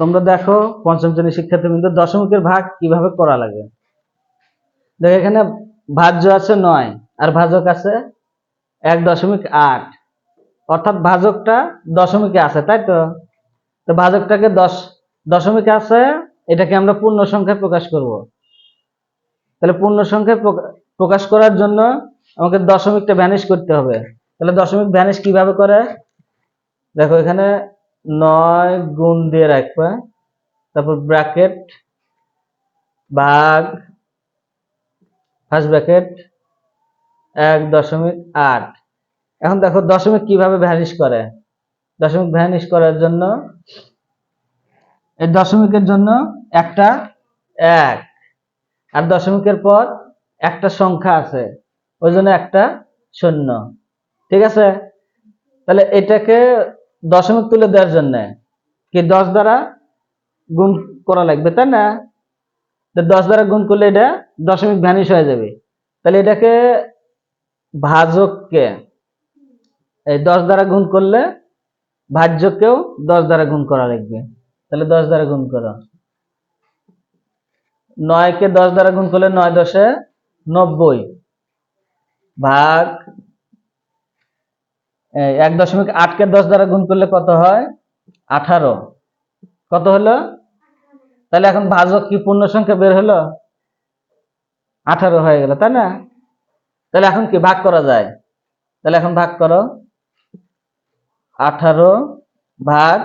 তোমরা দেখো পঞ্চম শ্রেণির শিক্ষার্থী কিন্তু দশমিকের ভাগ কীভাবে করা লাগে? দেখো এখানে ভাজ্য আছে নয়, আর ভাজক আছে এক দশমিক আট। অর্থাৎ ভাজকটা দশমিকে আছে, তাই তো? তো ভাজকটাকে দশ, দশমিকে আছে, এটাকে আমরা পূর্ণ সংখ্যায় প্রকাশ করব। তাহলে পূর্ণ সংখ্যায় প্রকা- প্রকাশ করার জন্য আমাকে দশমিকটা ভ্যানিশ করতে হবে। তাহলে দশমিক ভ্যানিশ কীভাবে করে? দেখো এখানে নয় গুণ দিয়ে রাখবে। তারপর ব্র্যাকেট ভাগ ফার্স্ট ব্র্যাকেট এক দশমিক আট। এখন দেখো দশমিক কীভাবে ভ্যানিশ করে? দশমিক ভ্যানিশ করার জন্য এই দশমিকের জন্য একটা এক। আর দশমিকের পর একটা সংখ্যা আছে, ওই জন্য একটা শূন্য। ঠিক আছে? তাহলে এটাকে দশমিক তুলে দেওয়ার জন্য। কি দশ দ্বারা গুণ করা লাগবে, তাই না? দশ দ্বারা গুণ করলে এটা দশমিক ভ্যানিশ হয়ে যাবে। তাহলে এটাকে ভাজককে এই দশ দ্বারা গুণ করলে ভাজ্যকেও দশ দ্বারা গুণ করা লাগবে। তাহলে দশ দ্বারা গুণ করো। নয়কে দশ দ্বারা গুণ করলে নয় দশে নব্বই। ভাগ এক দশমিক আটকে দশ দ্বারা গুণ করলে কত হয়? আঠারো। কত হলো? তাহলে এখন ভাজক কি পূর্ণ সংখ্যা বের হলো? আঠারো হয়ে গেল, তাই না? তাহলে এখন কি ভাগ করা যায়? তাহলে এখন ভাগ করো। আঠারো ভাগ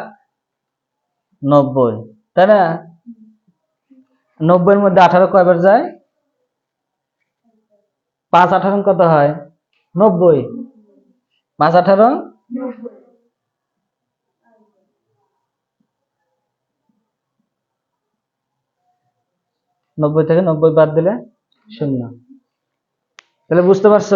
নব্বই, তাই না? নব্বইয়ের মধ্যে আঠারো কয়বার যায়? পাঁচ আঠারো কত হয়? নব্বই। পাঁচ আঠারো নব্বই থেকে নব্বই বাদ দিলে শূন্য। তাহলে বুঝতে পারছ?